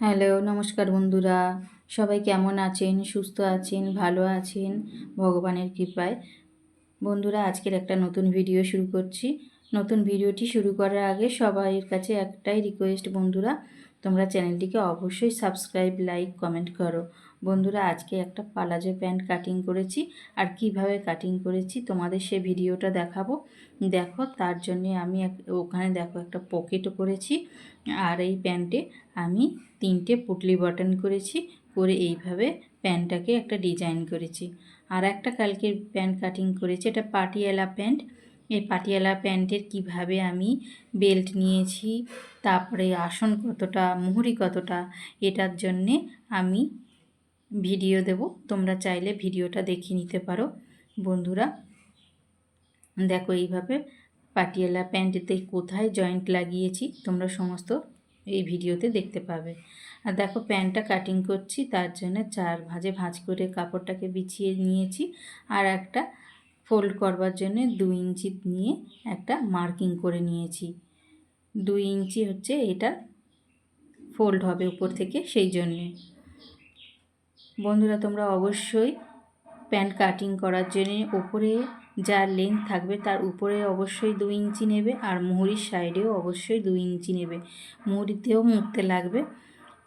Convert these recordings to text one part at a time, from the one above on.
Hello, নমস্কার বন্ধুরা। সবাই কেমন আছেন? সুস্থ আছেন? ভালো আছেন? ভগবানের কৃপায়। বন্ধুরা, আজকের একটা নতুন ভিডিও শুরু করছি। নতুন ভিডিওটি শুরু করার আগে সবাইয়ের কাছে একটাই রিকোয়েস্ট বন্ধুরা, তোমরা চ্যানেলটিকে অবশ্যই সাবস্ক্রাইব লাইক কমেন্ট করো। বন্ধুরা, আজকে একটা পালাজো প্যান্ট কাটিং করেছি আর কীভাবে কাটিং করেছি তোমাদের সে ভিডিওটা দেখাবো। দেখো, তার জন্যে আমি ওখানে দেখো একটা পকেটও করেছি আর এই প্যান্টে আমি তিনটে পুটলি বাটন করেছি, করে এইভাবে প্যান্টটাকে একটা ডিজাইন করেছি। আর একটা কালকে প্যান্ট কাটিং করেছি, এটা পাটিয়ালা প্যান্ট। এই পাটিয়ালা প্যান্টের কীভাবে আমি বেল্ট নিয়েছি, তারপরে আসন কতটা, মুহুরি কতটা, এটার জন্যে আমি ভিডিও দেব। তোমরা চাইলে ভিডিওটা দেখে নিতে পারো, বন্ধুরা। দেখো এইভাবে পাটিয়ালা প্যান্টেতে কোথায় জয়েন্ট লাগিয়েছি, তোমরা সমস্ত এই ভিডিওতে দেখতে পাবে। আর দেখো প্যান্টটা কাটিং করছি, তার জন্য চার ভাঁজে ভাঁজ করে কাপড়টাকে বিছিয়ে নিয়েছি আর একটা ফোল্ড করবার জন্য দু ইঞ্চি নিয়ে একটা মার্কিং করে নিয়েছি। দুই ইঞ্চি হচ্ছে এটা ফোল্ড হবে উপর থেকে সেই জন্যে। বন্ধুরা, তোমরা অবশ্যই প্যান্ট কাটিং করার জন্য ওপরে যা লেন্থ থাকবে তার উপরে অবশ্যই দু ইঞ্চি নেবে আর মুহুরির সাইডেও অবশ্যই দু ইঞ্চি নেবে। মুহুরিতেও মুখতে লাগবে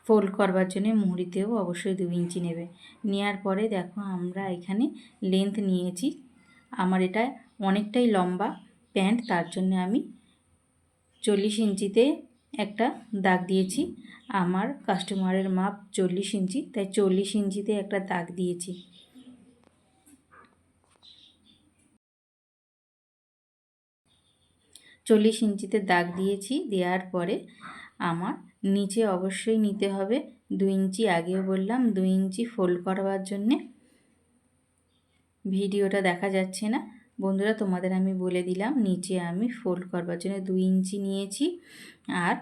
ফোল্ড করবার জন্য মুহুরিতেও অবশ্যই দু ইঞ্চি নেবে। নেওয়ার পরে দেখো আমরা এখানে লেন্থ নিয়েছি। আমার এটা অনেকটাই লম্বা প্যান্ট, তার জন্য আমি চল্লিশ ইঞ্চিতে একটা দাগ দিয়েছি। আমার কাস্টমারের মাপ চল্লিশ ইঞ্চি, তাই চল্লিশ ইঞ্চিতে একটা দাগ দিয়েছি। চল্লিশ ইঞ্চিতে দাগ দিয়েছি, দেওয়ার পরে আমার নিচে অবশ্যই নিতে হবে দু ইঞ্চি আগেও বললাম দু ইঞ্চি ফোল্ড করবার জন্যে। ভিডিওটা দেখা যাচ্ছে না। বন্ধুরা, তোমাদের আমি বলে দিলাম, নিচে আমি ফোল্ড করবার জন্য দুই ইঞ্চি নিয়েছি আর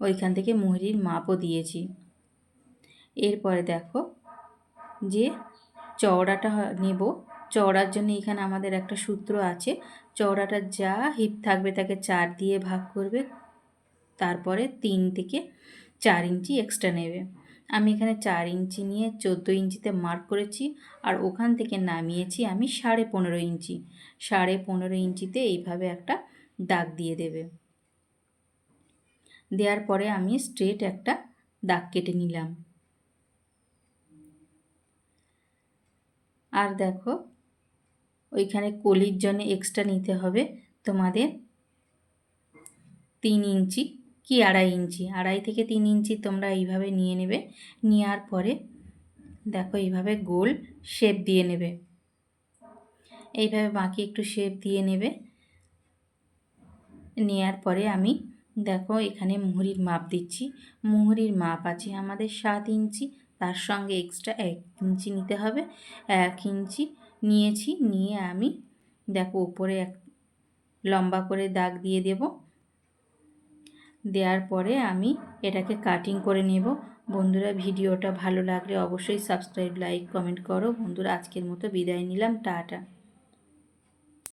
ওইখান থেকে মুহুরির মাপও দিয়েছি। এরপরে দেখো যে চওড়াটা নেব। চওড়ার জন্য এখানে আমাদের একটা সূত্র আছে, চওড়াটা যা হিপ থাকবে তাকে চার দিয়ে ভাগ করবে, তারপরে তিন থেকে চার ইঞ্চি এক্সট্রা নেবে। আমি এখানে চার ইঞ্চি নিয়ে চোদ্দ ইঞ্চিতে মার্ক করেছি আর ওখান থেকে নামিয়েছি আমি সাড়ে পনেরো ইঞ্চি। সাড়ে পনেরো ইঞ্চিতে এইভাবে একটা দাগ দিয়ে দেবে। দেওয়ার পরে আমি স্ট্রেট একটা দাগ কেটে নিলাম। আর দেখো, ওইখানে কলির জন্য এক্সট্রা নিতে হবে তোমাদের তিন ইঞ্চি কি আড়াই ইঞ্চি? আড়াই থেকে তিন ইঞ্চি তোমরা এইভাবে নিয়ে নেবে। নেওয়ার পরে দেখো এইভাবে গোল শেপ দিয়ে নেবে। এইভাবে বাকি একটু শেপ দিয়ে নেবে। নেওয়ার পরে আমি দেখো এখানে মুহুরির মাপ দিচ্ছি। মুহুরির মাপ আছে আমাদের সাত ইঞ্চি। তার সঙ্গে এক্সট্রা এক ইঞ্চি নিতে হবে। এক ইঞ্চি নিয়েছি। নিয়ে আমি দেখো উপরে এক লম্বা করে দাগ দিয়ে দেব। দেওয়ার পরে আমি এটাকে কাটিং করে নেব। বন্ধুরা, ভিডিওটা ভালো লাগলে অবশ্যই সাবস্ক্রাইব লাইক কমেন্ট করো। বন্ধুরা, আজকের মতো বিদায় নিলাম। টাটা।